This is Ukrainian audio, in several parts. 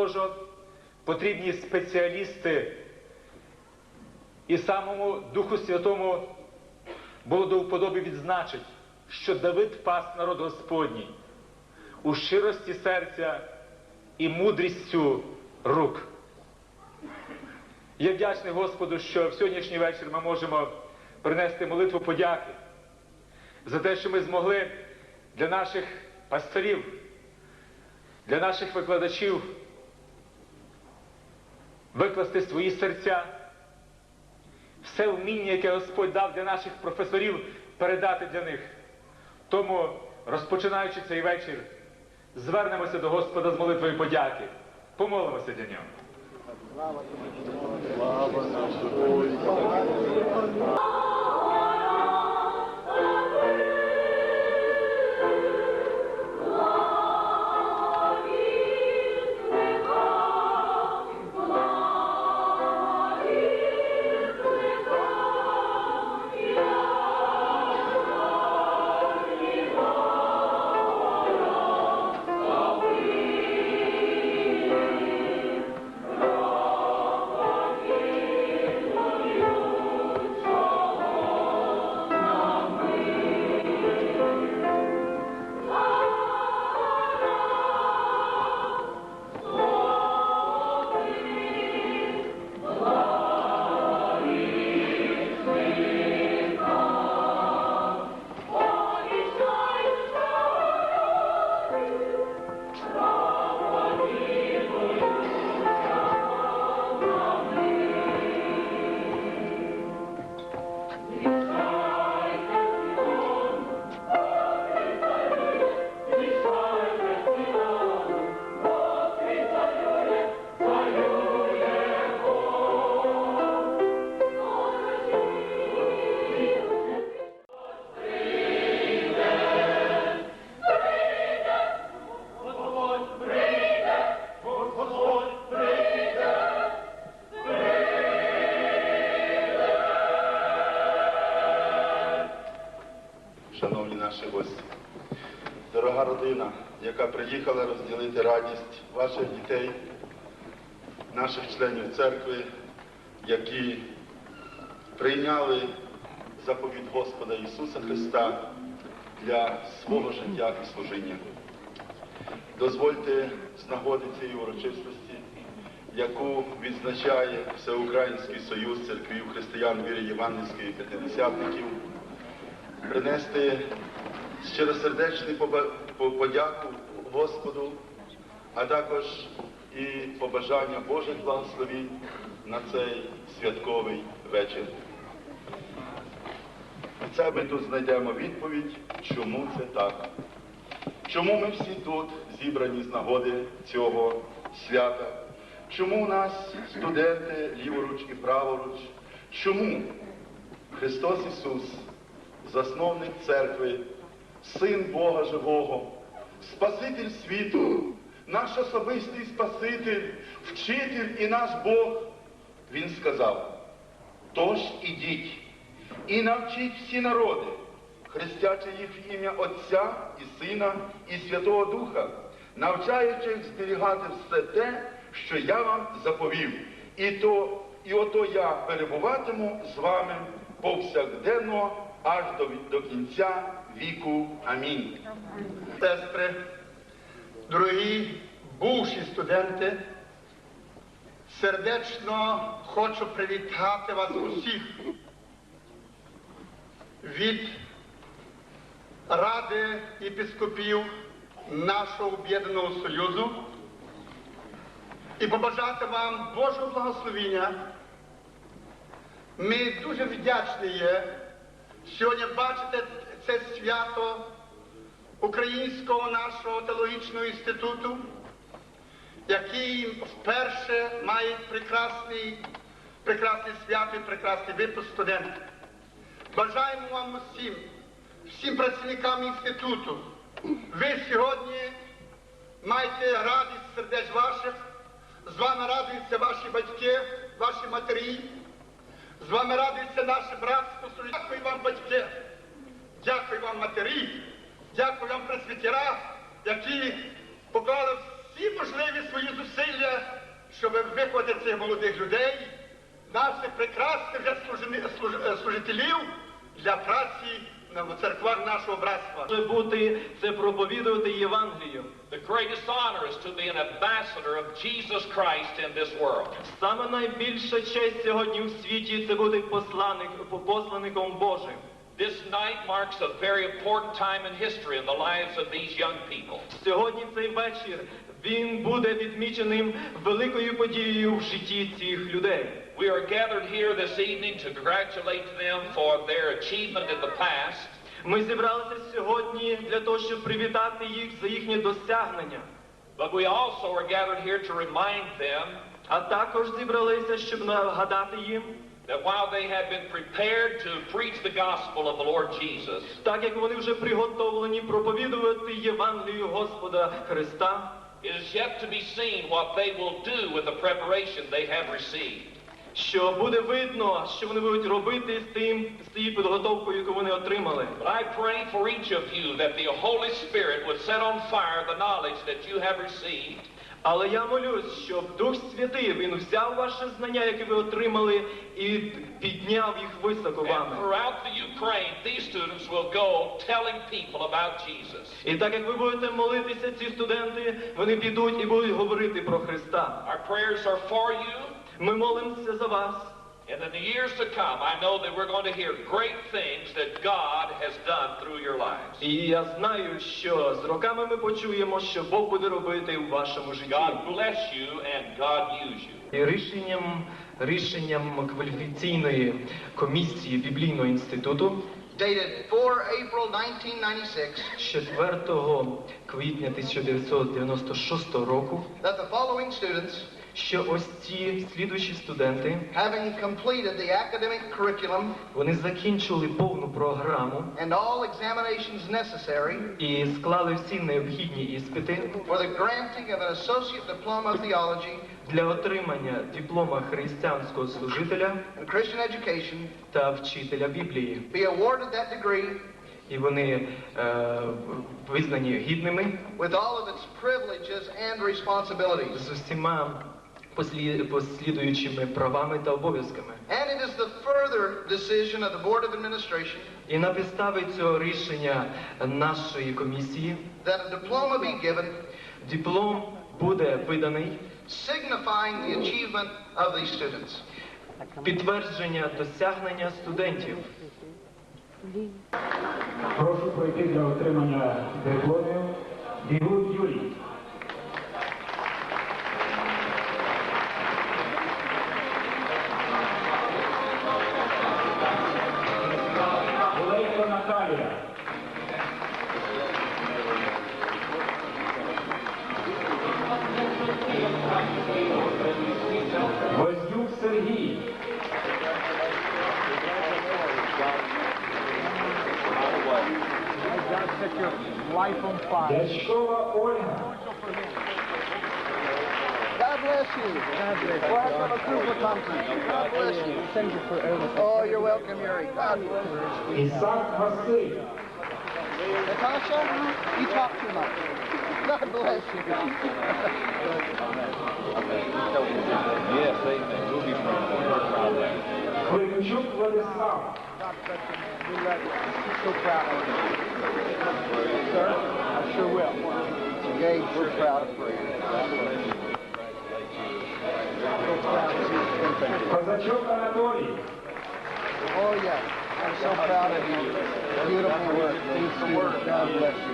Божого потрібні спеціалісти. І самому Духу Святому було до вподоби відзначить, що Давид пас народ Господній у щирості серця і мудрістю рук. Я вдячний Господу, що в сьогоднішній вечір ми можемо принести молитву подяки за те, що ми змогли для наших пастирів, для наших викладачів викласти свої серця, все вміння, яке Господь дав для наших професорів, передати для них. Тому, розпочинаючи цей вечір, звернемося до Господа з молитвою подяки. Помолимося для нього. Слава наші гості, дорога родина, яка приїхала розділити радість ваших дітей, наших членів церкви, які прийняли заповідь Господа Ісуса Христа для свого життя і служіння. Дозвольте з нагоди цієї урочистості, яку відзначає Всеукраїнський Союз церквів християн віри Євангельської п'ятидесятників, принести щиросердечну поба- подяку Господу, а також і побажання Божих благословінь на цей святковий вечір. І це ми тут знайдемо відповідь, чому це так. Чому ми всі тут зібрані з нагоди цього свята? Чому у нас студенти ліворуч і праворуч? Чому Христос Ісус, засновник церкви, Син Бога Живого, Спаситель світу, наш особистий Спаситель, вчитель і наш Бог, Він сказав, тож ідіть і навчіть всі народи, хрестячи їх в ім'я Отця і Сина і Святого Духа, навчаючи їх зберігати все те, що я вам заповів. І то, і ото я перебуватиму з вами повсякденно аж до, до кінця віку. Амінь. Сестри, дорогі бувші студенти, сердечно хочу привітати вас усіх від Ради єпископів нашого об'єднаного союзу і побажати вам Божого благословіння. Ми дуже вдячні є сьогодні бачите це свято Українського нашого теологічного інституту, який вперше має прекрасний, прекрасне свято і прекрасний випуск студентів. Бажаємо вам усім, всім працівникам інституту. Ви сьогодні маєте радість сердеч ваших, з вами радуються ваші батьки, ваші матері, з вами радується наше братство. Дякую вам, батьки, дякую вам, матері, дякую вам, пресвітера, які поклали всі можливості. щоб виховати цих молодих людей, наших прекрасних вже е, служителів для праці на церквах нашого братства. може бути це проповідувати Євангелію. The greatest honor is to be an ambassador of Jesus Christ in this world. Саме найбільша честь сьогодні у світі це бути посланник, посланником Божим. This night marks a very important time in history in the lives of these young people. Сьогодні цей вечір він буде відміченим великою подією в житті цих людей. We are gathered here this evening to congratulate them for their achievement in the past, Ми зібралися сьогодні для того, щоб привітати їх за їхнє досягнення, but we also are gathered here to remind them а також зібралися, щоб нагадати їм, that while they have been prepared to preach the gospel of the Lord Jesus, так як вони вже приготовлені проповідувати Євангелію Господа Христа. it is yet to be seen what they will do with the preparation they have received. що буде видно, що вони будуть робити з тим, з тією підготовкою, яку вони отримали. But I pray for each of you that the Holy Spirit would set on fire the knowledge that you have received, Але я молюсь, щоб Дух Святий він взяв ваше знання, яке ви отримали, і підняв їх високо вами. І так як ви будете молитися, ці студенти, вони підуть і будуть говорити про Христа. Ми молимося за вас. And in the years to come, I know that we're going to hear great things that God has done through your lives. І я знаю, що з роками ми почуємо, що Бог буде робити у вашому житті. God bless you and God use you. І рішенням, рішенням кваліфікаційної комісії біблійного інституту dated 4 April 1996 4 квітня 1996 року, that the following students, що ось ці слідуючі студенти, having completed the academic curriculum вони закінчили повну програму and all examinations necessary і склали всі необхідні іспити for the granting of an associate diploma of theology для отримання диплома християнського служителя and Christian education та вчителя Біблії. be awarded that degree І вони е, визнані гідними with all of its privileges and responsibilities. з усіма послідуючими правами та обов'язками. And it is the further decision of the Board of Administration І на підставі цього рішення нашої комісії that a diploma be given диплом буде виданий signifying the achievement of these students. підтвердження досягнення студентів. Прошу пройти для отримання дипломів Бігун Юрій. set your life on fire. God bless you. God bless you. Welcome to Cuba. God bless you. For. Oh, you're welcome, Yuri. God bless you. Natasha, you talk too much. God bless you. yes, amen. We'll be praying. Климчук Владислав. So proud of you. Sir, I sure will. Gage, we're proud of you. So proud of you. Козачок Анатолій. Oh, yes. I'm so proud of you. Beautiful work. These students. God bless you.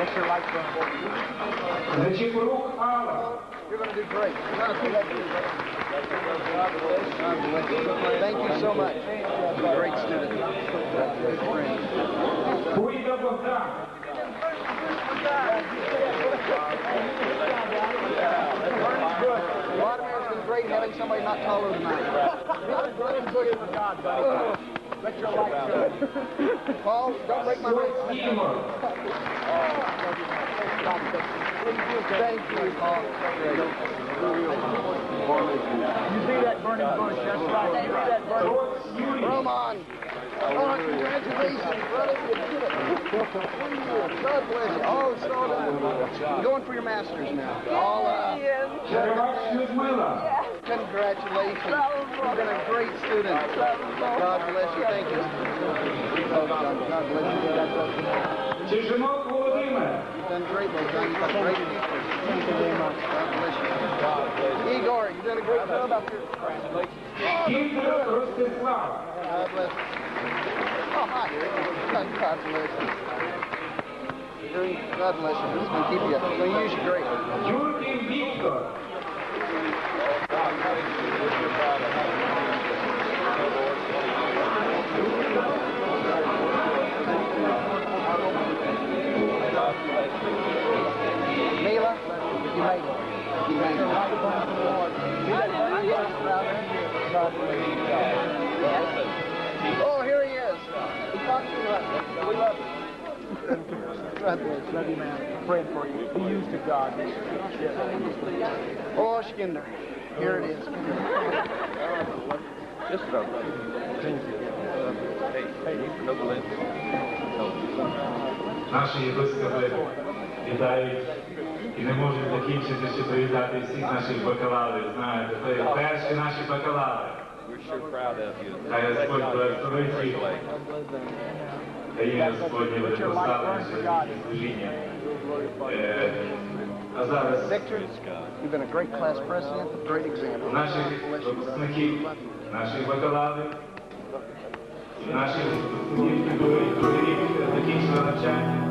Get your right foot. Met. You're going to do great. Thank you so much. Great student. Been great having somebody not taller than I let your light. Paul, don't break my legs. Thank you, Paul. You see that burning bush? That's right. You see that burning bush? Roman. Oh, God bless you. Oh, so nice. I'm going for your master's now. All uh, yeah. Congratulations. You've been a great student. God bless you. Thank you. Oh, God, God bless you. You've done great, my son. You've done great. Thank you very much. God bless you. Igor, you've done a great job out here. God bless. God bless you. Oh, hi. God bless you. God bless you. It's going to keep you. Use you great. him. God bless you. Love you, man. Praying for you. Be used to God. Oh, Skinder. Here it is. Just about Thank you. Hey, hey, no balloons. Наші єпископи вітають і не можуть закінчити, ще привітати всіх наших бакалаврів. Знаєте, це перші наші бакалаври. We're sure proud of you. Хай Господь благословить їх, дає Господнє водопоставлення сьогодні служіння. Е, А зараз Victor, you've been a great class president, a great example. наших God bless you, brother. випускників, наших бакалаврів, наших випускників, які другий другий рік закінчили навчання.